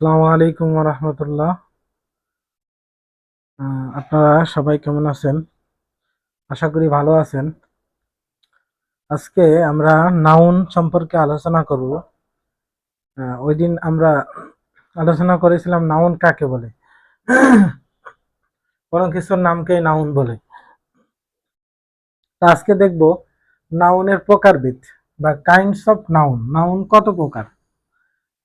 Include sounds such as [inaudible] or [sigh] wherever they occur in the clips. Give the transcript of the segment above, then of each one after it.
আসসালামু আলাইকুম রহমতুল্লাহ আপনারা সবাই কেমন আছেন? আশা করি ভালো আছেন। আজকে আমরা নাউন সম্পর্কে আলোচনা করব। ওই দিন আমরা আলোচনা করেছিলাম নাউন কাকে বলে। [clears throat] কোনো কিছুর নামকেই নাউন বলে। আজকে দেখব নাউনের প্রকারভেদ বা কাইন্ডস অফ নাউন। নাউন কত প্রকার?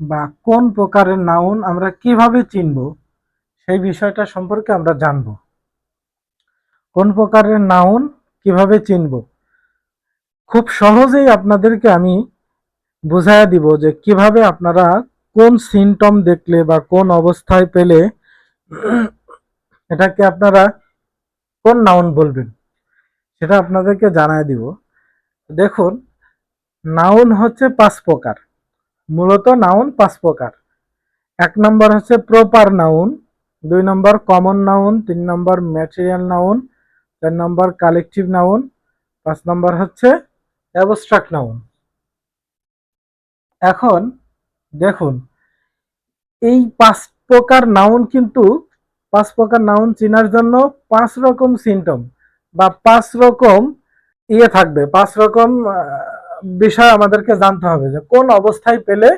বা কোন প্রকারের নাউন আমরা কীভাবে চিনব, সেই বিষয়টা সম্পর্কে আমরা জানব। কোন প্রকারের নাউন কীভাবে চিনব, খুব সহজেই আপনাদেরকে আমি বুঝাইয়া দিব যে কীভাবে আপনারা কোন সিমটম দেখলে বা কোন অবস্থায় পেলে এটাকে আপনারা কোন নাউন বলবেন, সেটা আপনাদেরকে জানাই দিব। দেখুন নাউন হচ্ছে পাঁচ প্রকার। মূলত নাউন পাঁচ প্রকার। এক নম্বর হচ্ছে প্রপার নাউন, দুই নম্বর কমন নাউন, তিন নম্বর ম্যাটেরিয়াল নাউন, চার নম্বর কালেকটিভ নাউন, পাঁচ নম্বর হচ্ছে অ্যাবস্ট্রাক্ট নাউন। এখন দেখুন, এই পাঁচ প্রকার নাউন কিন্তু, পাঁচ প্রকার নাউন চেনার জন্য পাঁচ রকম সিমটম বা পাঁচ রকম ইয়ে থাকবে, পাঁচ রকম বিষয় আমাদেরকে জানতে হবে যে কোন অবস্থায় পেলে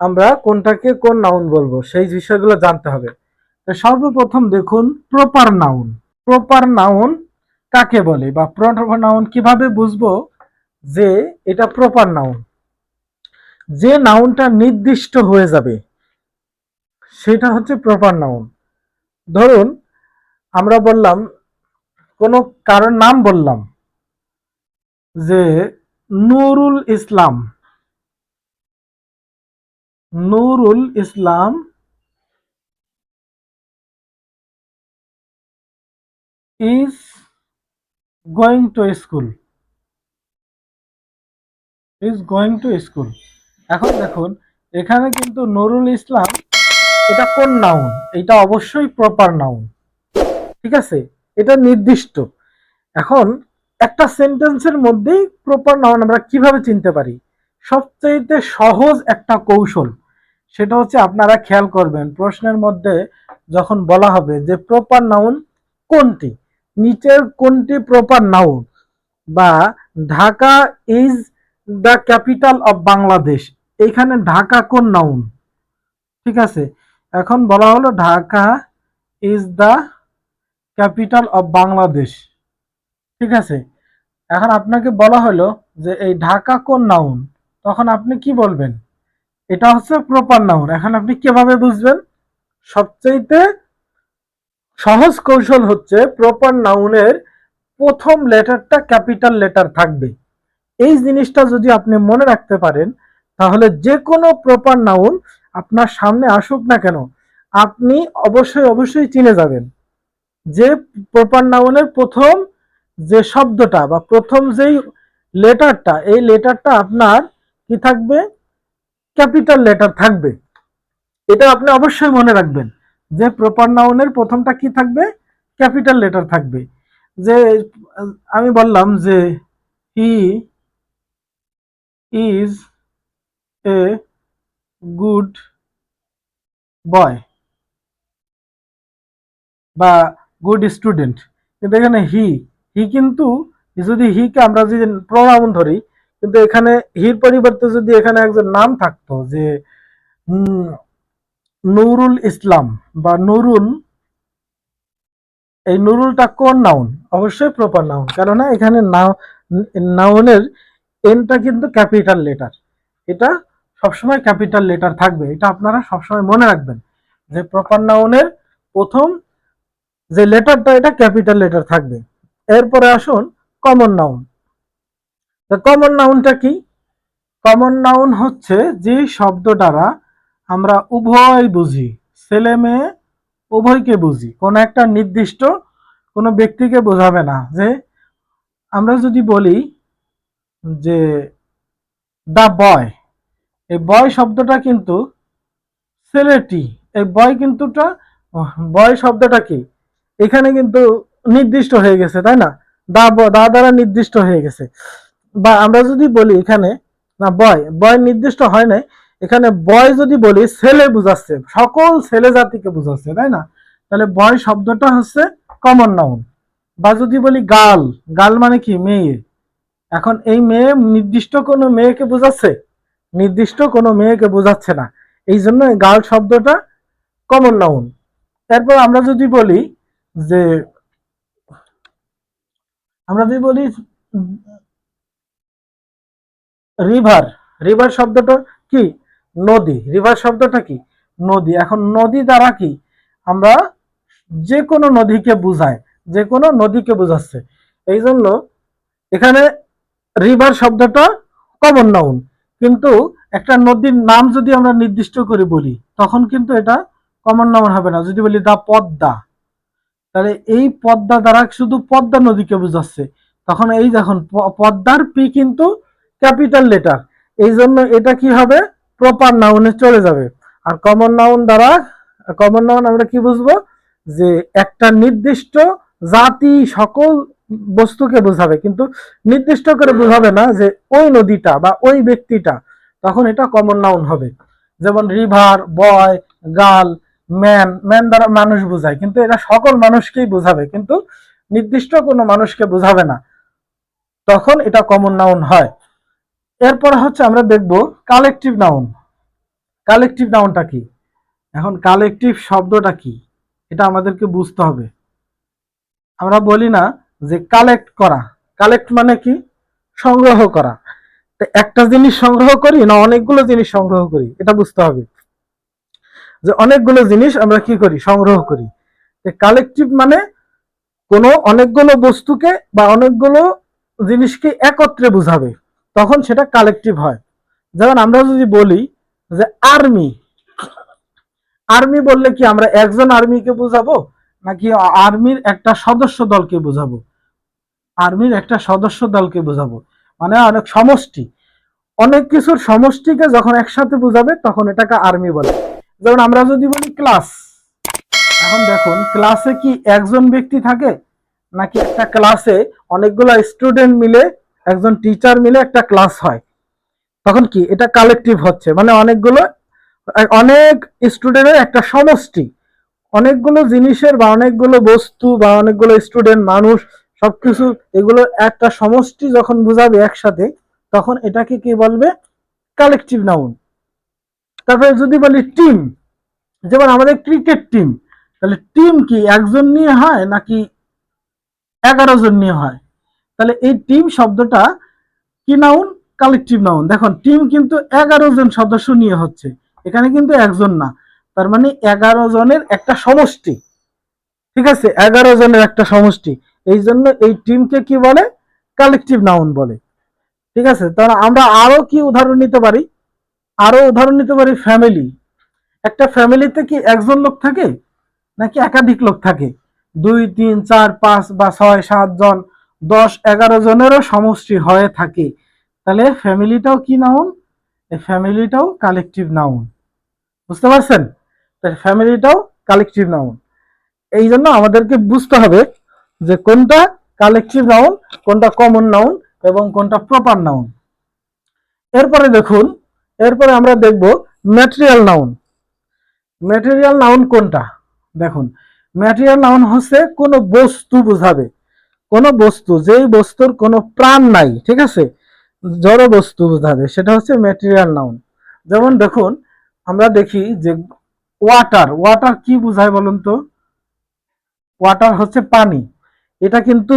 আমরা কোনটাকে কোন নাউন বলব, সেই বিষয়গুলো জানতে হবে। সর্বপ্রথম দেখুন প্রপার নাউন প্রপার নাউন কাকে বলে বা প্রপার নাউন কীভাবে বুঝব যে এটা প্রপার নাউন যে নাউনটা নির্দিষ্ট হয়ে যাবে, সেটা হচ্ছে প্রপার নাউন ধরুন, আমরা বললাম, কোনো কারোর নাম বললাম যে Nurul Islam. Nurul Islam is going to school is going to school এখন দেখুন, এখানে কিন্তু নুরুল ইসলাম এটা কোন নাউন এটা অবশ্যই প্রপার নাউন ঠিক আছে? এটা নির্দিষ্ট। এখন একটা সেন্টেন্সের মধ্যেই প্রপার নাউন আমরা কীভাবে চিনতে পারি? সবচেয়ে সহজ একটা কৌশল, সেটা হচ্ছে আপনারা খেয়াল করবেন, প্রশ্নের মধ্যে যখন বলা হবে যে প্রপার নাউন কোনটি? নিচের কোনটি প্রপার নাউন বা Dhaka is the capital of Bangladesh এইখানে ঢাকা কোন নাউন ঠিক আছে, এখন বলা হলো Dhaka is the capital of Bangladesh. ঠিক আছে? এখন আপনাকে বলা হলো যে এই ঢাকা কোন নাউন তখন আপনি কি বলবেন? এটা হচ্ছে প্রপার নাউন এখন আপনি কীভাবে বুঝবেন? সবচাইতে সহজ কৌশল হচ্ছে প্রপার নাউনের প্রথম লেটারটা ক্যাপিটাল লেটার থাকবে। এই জিনিসটা যদি আপনি মনে রাখতে পারেন, তাহলে যে কোনো প্রপার নাউন আপনার সামনে আসুক না কেন, আপনি অবশ্যই অবশ্যই চিনে যাবেন। যে প্রপার নাউনের প্রথম যে শব্দটা বা প্রথম যেই লেটারটা, এই লেটারটা আপনার কি থাকবে? ক্যাপিটাল লেটার থাকবে। এটা আপনি অবশ্যই মনে রাখবেন যে প্রপার নাউনের প্রথমটা কি থাকবে? ক্যাপিটাল লেটার থাকবে। যে, আমি বললাম যে he is a good boy বা গুড স্টুডেন্ট কিন্তু এখানে হি হি কিন্তু যদি হিকে আমরা যদি প্রোনাউন ধরি, কিন্তু এখানে হির পরিবর্তে যদি এখানে একজন নাম থাকতো যে নুরুল ইসলাম বা নুরুল, এই নুরুলটা কোন নাউন অবশ্যই প্রপার নাউন কেননা এখানে নাউনের এনটা কিন্তু ক্যাপিটাল লেটার এটা সবসময় ক্যাপিটাল লেটার থাকবে। এটা আপনারা সবসময় মনে রাখবেন যে প্রপার নাউনের প্রথম যে লেটারটা এটা ক্যাপিটাল লেটার থাকবে। এরপরে আসুন কমন নাউন কমন নাউনটা কি? কমন নাউন হচ্ছে যে শব্দ দ্বারা আমরা উভয় বুঝি, ছেলে মেয়ে উভয়কে বুঝি। কোনো একটা নির্দিষ্ট কোনো ব্যক্তিকে বোঝাবে না। যে আমরা যদি বলি যে দা বয় এই বয় শব্দটা কিন্তু ছেলেটি, এই বয় কিন্তুটা বয় শব্দটা কি? এখানে কিন্তু নির্দিষ্ট হয়ে গেছে, তাই না? দা দা দ্বারা নির্দিষ্ট হয়ে গেছে। বা আমরা যদি বলি এখানে, না, বয় বয় নির্দিষ্ট হয় নাই। এখানে বয় যদি বলি, ছেলে বুঝাচ্ছে, সকল ছেলে জাতিকে বুঝাচ্ছে, তাই না? তাহলে বয় শব্দটা হচ্ছে কমন নাউন বা যদি বলি গাল গাল মানে কি? মেয়ে। এখন এই মেয়ে নির্দিষ্ট কোনো মেয়েকে বোঝাচ্ছে? নির্দিষ্ট কোনো মেয়েকে বোঝাচ্ছে না। এই জন্য গার্ল শব্দটা কমন নাউন তারপর আমরা যদি বলি যে আমরা যদি বলি রিভার রিভার শব্দটা কি? নদী। রিভার শব্দটা কি? নদী। এখন নদী দ্বারা কি? আমরা যে কোনো নদীকে বুঝায় যে কোনো নদীকে বোঝাচ্ছে। এই জন্য এখানে রিভার শব্দটা কমন নাউন কিন্তু একটা নদীর নাম যদি আমরা নির্দিষ্ট করে বলি, তখন কিন্তু এটা কমন নাউন হবে না। যদি বলি দা পদ্মা তাহলে এই পদ্মা দ্বারা শুধু পদ্মা নদীকে বোঝাচ্ছে। তখন এই দেখুন পদ্মার পি কিন্তু ক্যাপিটাল লেটার। এই জন্য এটা কি হবে? প্রপার নাউনে চলে যাবে। আর কমন নাউন দ্বারা, কমন নাউন আমরা কি বুঝব? যে একটা নির্দিষ্ট জাতি সকল বস্তুকে বোঝাবে। কিন্তু নির্দিষ্ট করে বোঝাবে না যে ওই নদীটা বা ওই ব্যক্তিটা। তখন এটা কমন নাউন হবে। যেমন রিভার, বয়, গাল ম্যান ম্যান দ্বারা মানুষ বোঝায়, কিন্তু এটা সকল মানুষকেই বোঝাবে, কিন্তু নির্দিষ্ট কোনো মানুষকে বোঝাবে না। তখন এটা কমন নাউন হয়। এরপর হচ্ছে আমরা দেখব কালেকটিভ নাউন কালেকটিভ নাউনটা কি? এখন কালেকটিভ শব্দটা কি? এটা আমাদেরকে বুঝতে হবে। আমরা বলি না যে কালেক্ট করা। কালেক্ট মানে কি? সংগ্রহ করা। একটা জিনিস সংগ্রহ করি না অনেকগুলো জিনিস সংগ্রহ করি, এটা বুঝতে হবে। যে অনেকগুলো জিনিস আমরা কি করি? সংগ্রহ করি। কালেকটিভ মানে কোনো অনেকগুলো বস্তুকে বা অনেকগুলো জিনিসকে একত্রে বুঝাবে। তখন সেটা কালেকটিভ হয়। যেমন আমরা যদি বলি যে আর্মি আর্মি বললে কি আমরা একজন আর্মিকে বুঝাবো? নাকি আর্মির একটা সদস্য দলকে বোঝাবো? আর্মির একটা সদস্য দলকে বোঝাবো। মানে অনেক সমষ্টি। অনেক কিছুর সমষ্টিকে যখন একসাথে বোঝাবে, তখন এটাকে আর্মি বলে। যেমন আমরা যদি বলি ক্লাস এখন দেখুন ক্লাসে কি একজন ব্যক্তি থাকে, নাকি একটা ক্লাসে অনেকগুলো স্টুডেন্ট মিলে একজন টিচার মিলে একটা ক্লাস হয়? তখন কি এটা কালেকটিভ হচ্ছে? মানে অনেকগুলো, অনেক স্টুডেন্টের একটা সমষ্টি। অনেকগুলো জিনিসের বা অনেকগুলো বস্তু বা অনেকগুলো স্টুডেন্ট মানুষ, সবকিছু, এগুলো একটা সমষ্টি যখন বোঝাবে একসাথে, তখন এটাকে কি বলবে? কালেকটিভ নাউন তারপরে যদি বলি টিম যেমন আমাদের ক্রিকেট টিম তাহলে টিম কি একজন নিয়ে হয় নাকি এগারো জন নিয়ে হয়? তাহলে এই টিম শব্দটা কি নাউন কালেকটিভ নাউন দেখুন টিম কিন্তু এগারো জন সদস্য নিয়ে হচ্ছে, এখানে কিন্তু একজন না। তার মানে এগারো জনের একটা সমষ্টি। ঠিক আছে? এগারো জনের একটা সমষ্টি। এই জন্য এই টিমকে কি বলে? কালেকটিভ নাউন বলে। ঠিক আছে? তাহলে আমরা আরও কি উদাহরণ নিতে পারি? আরও উদাহরণ নিতে পারি ফ্যামিলি একটা ফ্যামিলিতে কি একজন লোক থাকে, নাকি একাধিক লোক থাকে? দুই, তিন, চার, পাঁচ বা ছয়, সাত জন, দশ, এগারো জনেরও সমষ্টি হয়ে থাকে। তাহলে ফ্যামিলিটাও কি নাউন এই ফ্যামিলিটাও কালেকটিভ নাউন বুঝতে পারছেন? ফ্যামিলিটাও কালেকটিভ নাউন এই জন্য আমাদেরকে বুঝতে হবে যে কোনটা কালেকটিভ নাউন কোনটা কমন নাউন এবং কোনটা প্রপার নাউন এরপরে দেখুন এরপরে আমরা দেখব ম্যাটেরিয়াল নাউন ম্যাটেরিয়াল নাউন কোনটা? দেখুন ম্যাটেরিয়াল নাউন হচ্ছে কোনো বস্তু বোঝাবে। কোনো বস্তু, যেই বস্তুর কোনো প্রাণ নাই, ঠিক আছে? জড় বস্তু বোঝাবে, সেটা হচ্ছে ম্যাটেরিয়াল নাউন যেমন দেখুন, আমরা দেখি যে ওয়াটার ওয়াটার কি বোঝায় বলুন তো? ওয়াটার হচ্ছে পানি। এটা কিন্তু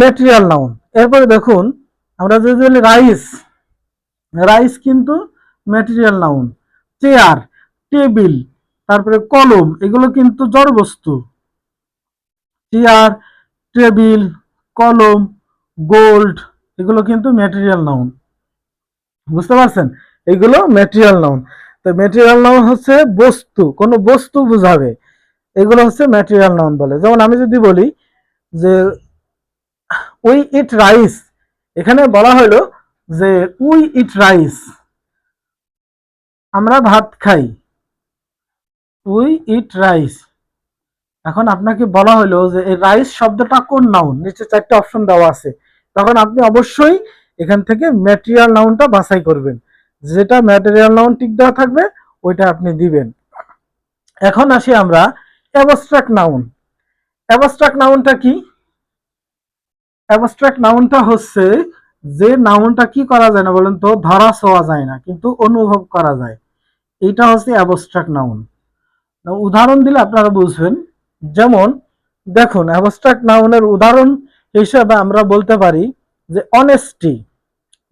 ম্যাটেরিয়াল নাউন এরপরে দেখুন, আমরা যদি বলি রাইস রাইস কিন্তু ম্যাটেরিয়াল নাউন চেয়ার টেবিল তারপরে কলম, এগুলো কিন্তু জড় বস্তু চেয়ার টেবিল কলম গোল্ড এগুলো কিন্তু ম্যাটেরিয়াল নাউন বুঝতে পারছেন? এগুলো ম্যাটেরিয়াল নাউন তো ম্যাটেরিয়াল নাউন হচ্ছে বস্তু, কোনো বস্তু বোঝাবে। এগুলো হচ্ছে ম্যাটেরিয়াল নাউন বলে। যেমন আমি যদি বলি যে উই ইট রাইস এখানে বলা হলো যে উই ইট রাইস, আমরা ভাত খাই। We eat rice. এখন আপনাকে বলা হলো যে এই রাইস শব্দটা কোন নাউন নিচে চারটে অপশন দেওয়া আছে। তখন আপনি অবশ্যই এখান থেকে ম্যাটেরিয়াল নাউনটা বাছাই করবেন। যেটা ম্যাটেরিয়াল নাউন টিক দেওয়া থাকবে, ওইটা আপনি দিবেন। এখন আসি আমরা অ্যাবস্ট্রাক্ট নাউন অ্যাবস্ট্রাক্ট নাউনটা কি? অ্যাবস্ট্রাক্ট নাউনটা হচ্ছে যে নাউনটা কি করা যায় না বলেন তো, ধরা ছোঁয়া যায় না, কিন্তু অনুভব করা যায়। এইটা হচ্ছে অ্যাবস্ট্রাক্ট নাউন উদাহরণ দিলে আপনারা বুঝবেন। যেমন, দেখুন অ্যাবস্ট্রাক্ট নাউনের উদাহরণ হিসেবে আমরা বলতে পারি যে অনেস্টি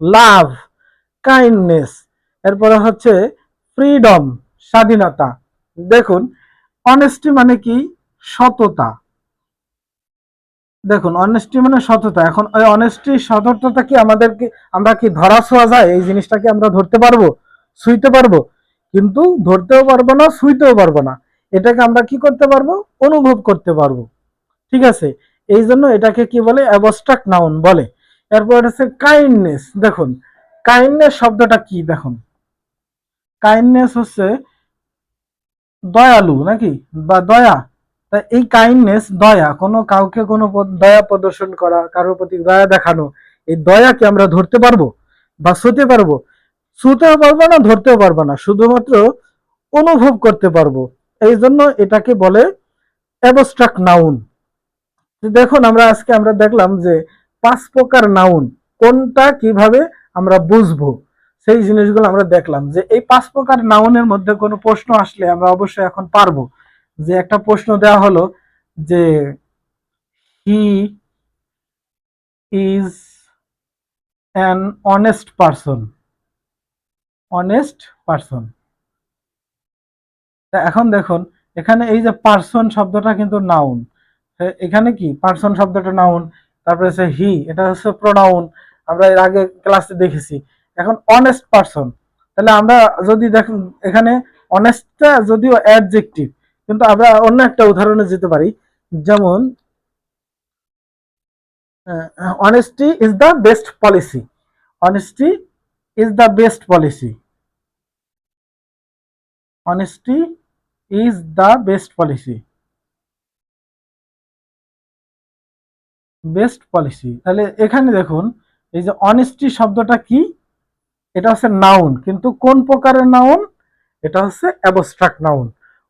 লাভ কাইন্ডনেস এরপরে হচ্ছে ফ্রিডম স্বাধীনতা। দেখুন অনেস্টি মানে কি? সততা। দেখুন অনেস্টি মানে সততা। এখন ওই অনেস্টি সততা কি আমাদেরকে, আমরা কি ধরা ছোঁয়া যায়? এই জিনিসটাকে আমরা ধরতে পারব? ছুঁইতে পারব? কিন্তু ধরতেও পারব না, ছুঁইতেও পারব না। এটাকে আমরা কি করতে পারব? অনুভব করতে পারব। ঠিক আছে? এই জন্য এটাকে কি বলে? অ্যাবস্ট্রাক্ট নাউন বলে। এরপর হচ্ছে কাইন্ডনেস দেখুন কাইন্ডনেস শব্দটা কি? দেখুন। কাইন্ডনেস হচ্ছে দয়ালু, নাকি? বা দয়া। তা এই কাইন্ডনেস দয়া, কোনো কাউকে কোনো দয়া প্রদর্শন করা, কারোর প্রতি দয়া দেখানো, এই দয়াকে আমরা ধরতে পারব বা ছুতে পারব? ছুতেও পারব না, ধরতেও পারব না, শুধুমাত্র অনুভব করতে পারব। এই জন্য এটাকে বলে অ্যাবস্ট্রাক্ট নাউন দেখুন, আমরা আজকে আমরা দেখলাম যে পাঁচ প্রকার নাউন কোনটা কীভাবে আমরা বুঝব? সেই জিনিসগুলো আমরা দেখলাম যে এই পাঁচ প্রকার নাউনের মধ্যে কোনো প্রশ্ন আসলে আমরা অবশ্যই এখন পারব। যে একটা প্রশ্ন দেওয়া হলো যে he is an honest person honest person এখন দেখুন, এখানে এই যে পারসন শব্দটা কিন্তু নাউন এখানে কি? পারসন শব্দটা নাউন তারপরে হচ্ছে হি এটা হচ্ছে প্রোনাউন আমরা এর আগে ক্লাসে দেখেছি। এখন অনেস্ট পারসন তাহলে আমরা যদি দেখুন, এখানে অনেস্টটা যদিও অ্যাডজেক্টিভ কিন্তু আমরা অন্য একটা উদাহরণে যেতে পারি। যেমন honesty is the best policy honesty is the best policy honesty is the best policy best policy তাহলে এখানে দেখুন, এই যে অনেস্টি শব্দটা কি? এটা হচ্ছে নাউন কিন্তু কোন প্রকারের নাউন এটা হচ্ছে abstract noun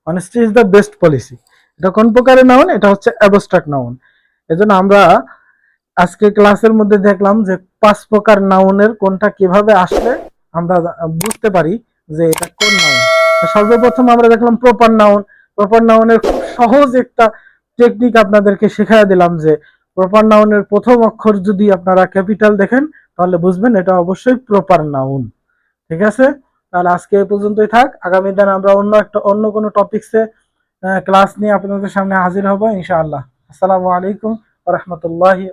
honesty is the best policy এটা কোন প্রকারের নাউন এটা হচ্ছে অ্যাবস্ট্রাক্ট নাউন এজন্য আমরা আজকে ক্লাসের মধ্যে দেখলাম যে পাঁচ প্রকার নাউনের কোনটা কীভাবে আসলে আমরা বুঝতে পারি যে এটা কোন নাউন সর্বপ্রথম আমরা দেখলাম প্রপার নাউন প্রপার নাউনের খুব সহজ একটা টেকনিক আপনাদেরকে শেখায় দিলাম যে প্রপার নাউনের প্রথম অক্ষর যদি আপনারা ক্যাপিটাল দেখেন, তাহলে বুঝবেন এটা অবশ্যই প্রপার নাউন ঠিক আছে? তাহলে আজকে এই পর্যন্তই থাক। আগামী দিন আমরা অন্য একটা, অন্য কোনো টপিক্সে ক্লাস নিয়ে আপনাদের সামনে হাজির হব, ইনশাআল্লাহ। আসসালামু আলাইকুম রহমতুল্লাহি